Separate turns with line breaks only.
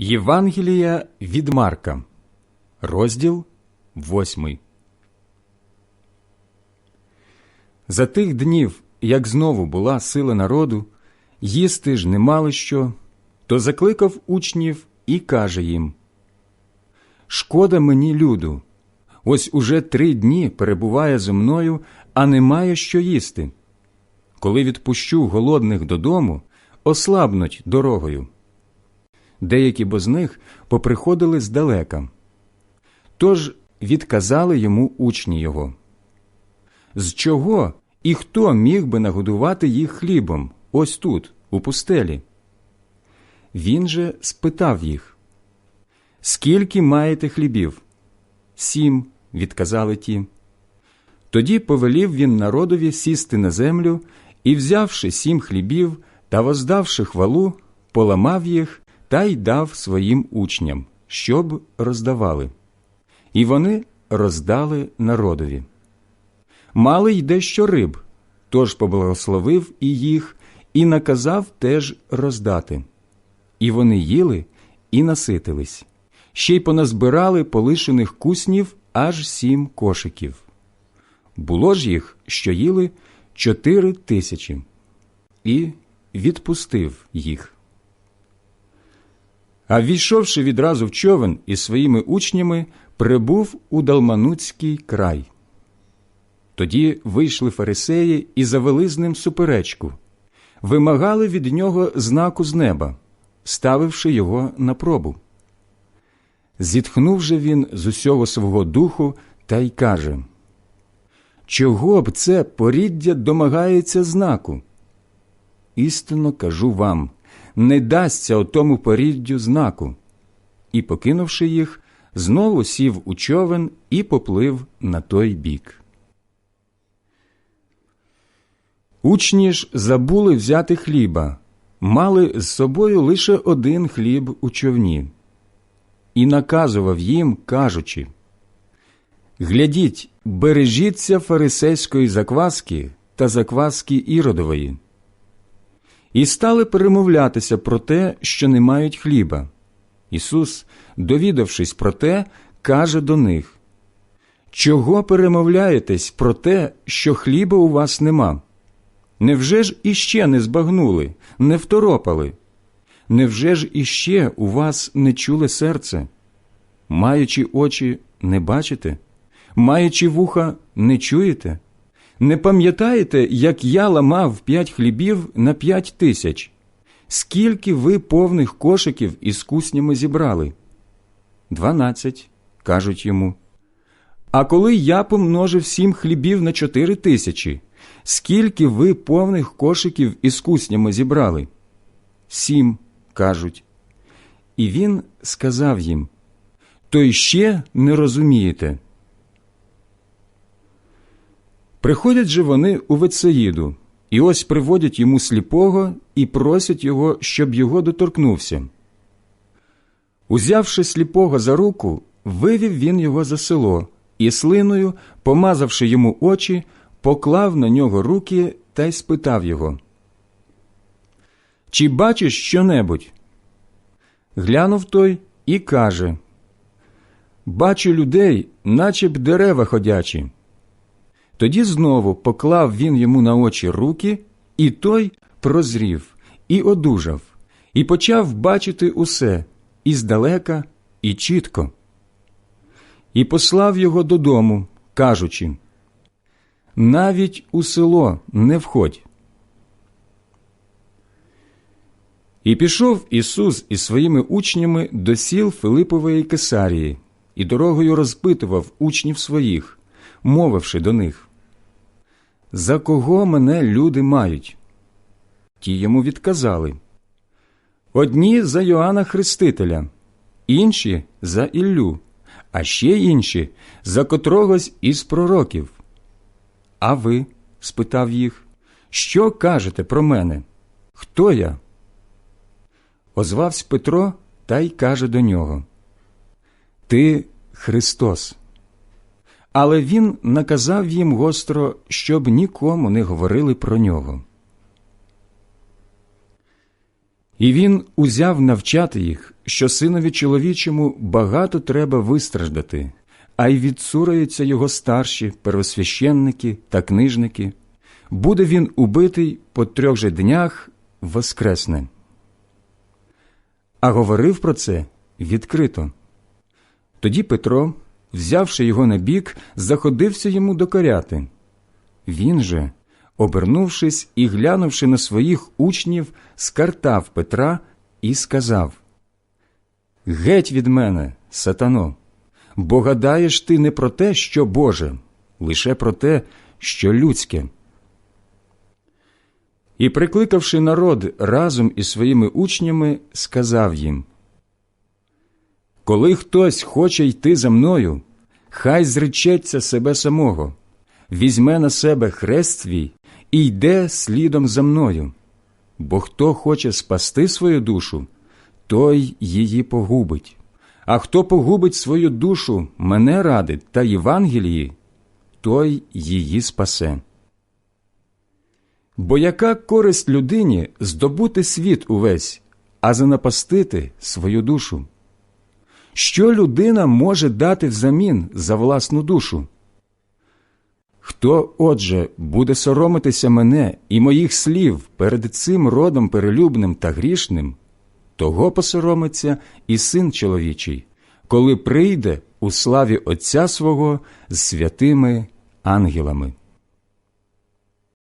Євангелія від Марка, розділ 8. За тих днів, як знову була сила народу, їсти ж не мали що, то закликав учнів і каже їм: Шкода мені, люду, ось уже три дні перебуває зо мною, а немає що їсти. Коли відпущу голодних додому, ослабнуть дорогою. Деякі бо з них поприходили здалека. Тож відказали йому учні його. З чого і хто міг би нагодувати їх хлібом ось тут, у пустелі? Він же спитав їх Скільки маєте хлібів? Сім, відказали ті. Тоді повелів він народові сісти на землю і, взявши сім хлібів та воздавши хвалу, поламав їх та й дав своїм учням, щоб роздавали. І вони роздали народові. Мали й дещо риб, тож поблагословив і їх, і наказав теж роздати. І вони їли і наситились, ще й поназбирали полишених куснів аж сім кошиків. Було ж їх, що їли чотири тисячі, і відпустив їх. А війшовши відразу в човен із своїми учнями, прибув у Далмануцький край. Тоді вийшли фарисеї і завели з ним суперечку, вимагали від нього знаку з неба, ставивши його на пробу. Зітхнув же він з усього свого духу та й каже Чого б це поріддя домагається знаку? Істинно кажу вам не дасться отому поріддю знаку. І, покинувши їх, знову сів у човен і поплив на той бік. Учні ж забули взяти хліба, мали з собою лише один хліб у човні, і наказував їм, кажучи Глядіть, бережіться фарисейської закваски та закваски іродової. І стали перемовлятися про те, що не мають хліба. Ісус, довідавшись про те, каже до них Чого перемовляєтесь про те, що хліба у вас нема? Невже ж іще не збагнули, не второпали? Невже ж іще у вас не чуле серце? Маючи очі, не бачите, маючи вуха, не чуєте? Не пам'ятаєте, як я ламав п'ять хлібів на п'ять тисяч? Скільки ви повних кошиків із куснями зібрали? Дванадцять, кажуть йому. А коли я помножив сім хлібів на чотири тисячі, скільки ви повних кошиків із куснями зібрали? Сім, кажуть. І він сказав їм То ще не розумієте. Приходять же вони у Вецеїду, і ось приводять йому сліпого і просять його, щоб його доторкнувся. Узявши сліпого за руку, вивів він його за село і слиною, помазавши йому очі, поклав на нього руки та й спитав його. Чи бачиш щонебудь? Глянув той і каже Бачу людей, наче б дерева ходячі. Тоді знову поклав він йому на очі руки, і той прозрів, і одужав, і почав бачити усе і здалека, і чітко. І послав його додому, кажучи навіть у село не входь. І пішов Ісус із своїми учнями до сіл Филипової Кесарії і дорогою розпитував учнів своїх, мовивши до них за кого мене люди мають? Ті йому відказали одні за Йоанна Хрестителя, інші за Іллю, а ще інші за котрогось із пророків. А ви? спитав їх, що кажете про мене? Хто я? Озвався Петро та й каже до нього Ти Христос. Але він наказав їм гостро, щоб нікому не говорили про нього. І він узяв навчати їх, що синові чоловічому багато треба вистраждати, а й відсураються його старші первосвященники та книжники. Буде він убитий по трьох же днях воскресне. А говорив про це відкрито. Тоді Петро, взявши його на бік, заходився йому докоряти. Він же, обернувшись і глянувши на своїх учнів, скартав Петра і сказав Геть від мене, сатано, бо гадаєш ти не про те, що Боже, лише про те, що людське. І, прикликавши народ разом із своїми учнями, сказав їм Коли хтось хоче йти за мною, хай зречеться себе самого, візьме на себе хрест свій і йде слідом за мною. Бо хто хоче спасти свою душу, той її погубить. А хто погубить свою душу мене ради та Євангелії, той її спасе. Бо яка користь людині здобути світ увесь, а занапастити свою душу? Що людина може дати взамін за власну душу? Хто, отже, буде соромитися мене і моїх слів перед цим родом перелюбним та грішним, того посоромиться і син чоловічий, коли прийде у славі Отця свого з святими ангелами.